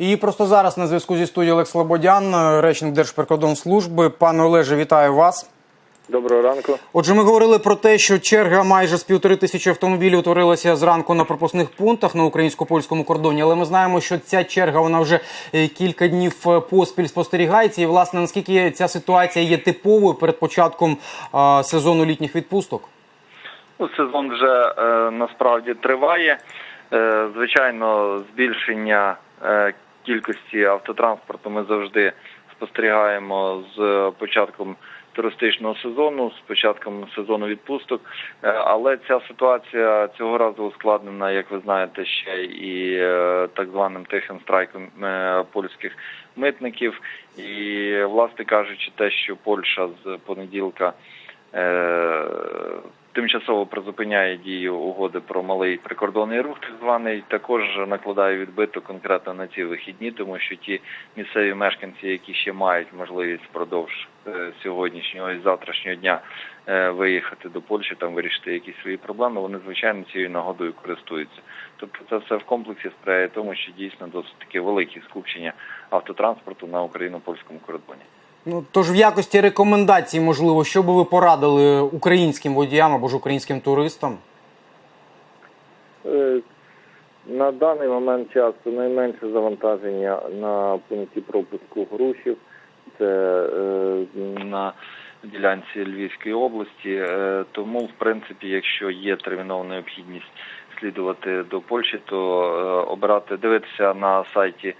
І просто зараз на зв'язку зі студією Олег Слободян, речник Держприкордонслужби. Пане Олеже, вітаю вас. Доброго ранку. Отже, ми говорили про те, що черга майже з півтори тисячі автомобілів утворилася зранку на пропускних пунктах на українсько-польському кордоні. Але ми знаємо, що ця черга вона вже е, кілька днів е, поспіль спостерігається. І власне наскільки ця ситуація є типовою перед початком е, сезону літніх відпусток? Ну, сезон вже е, насправді триває. Е, звичайно, збільшення е, кількості автотранспорту ми завжди спостерігаємо з початком туристичного сезону, з початком сезону відпусток. Е, але ця ситуація цього разу ускладнена, як ви знаєте, ще і е, так званим тихим страйком е, польських митників. І, власне кажучи, те, що Польща з понеділка тимчасово призупиняє дію угоди про малий прикордонний рух, так званий, також накладає відбиток конкретно на ці вихідні, тому що ті місцеві мешканці, які ще мають можливість впродовж е, сьогоднішнього і завтрашнього дня е, виїхати до Польщі, там вирішити якісь свої проблеми, вони звичайно цією нагодою користуються. Тобто це все в комплексі сприяє тому, що дійсно досить таки великі скупчення автотранспорту на україно-польському кордоні. Ну тож в якості рекомендацій, можливо, що би ви порадили українським водіям або ж українським туристам? Е, На даний момент часу найменше завантаження на пункті пропуску грушів. це е, на ділянці Львівської області. Е, Тому, в принципі, якщо є термінова необхідність слідувати до Польщі, то е, обирати дивитися на сайті.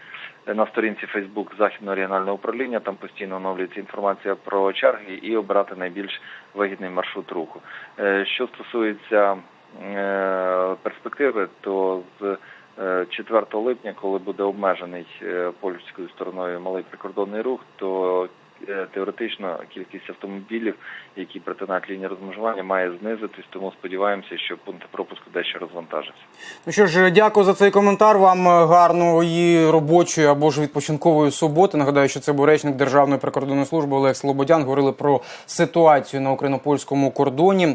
Е, На сторінці Фейсбук Західного регіонального управління там постійно оновлюється інформація про черги і обирати найбільш вигідний маршрут руху. Е, Що стосується е, перспективи, то з е, 4 липня, коли буде обмежений е, польською стороною малий прикордонний рух, то е, теоретично кількість автомобілів, які притинають лінії розмежування, має знизитись. Тому сподіваємося, що пункти пропуску дещо розвантажаться. Ну що ж, дякую за цей коментар. Вам е, гарної робочої або ж відпочинкової суботи. Нагадаю, що це був речник Державної прикордонної служби Олег Слободян. Говорили про ситуацію на україно-польському кордоні.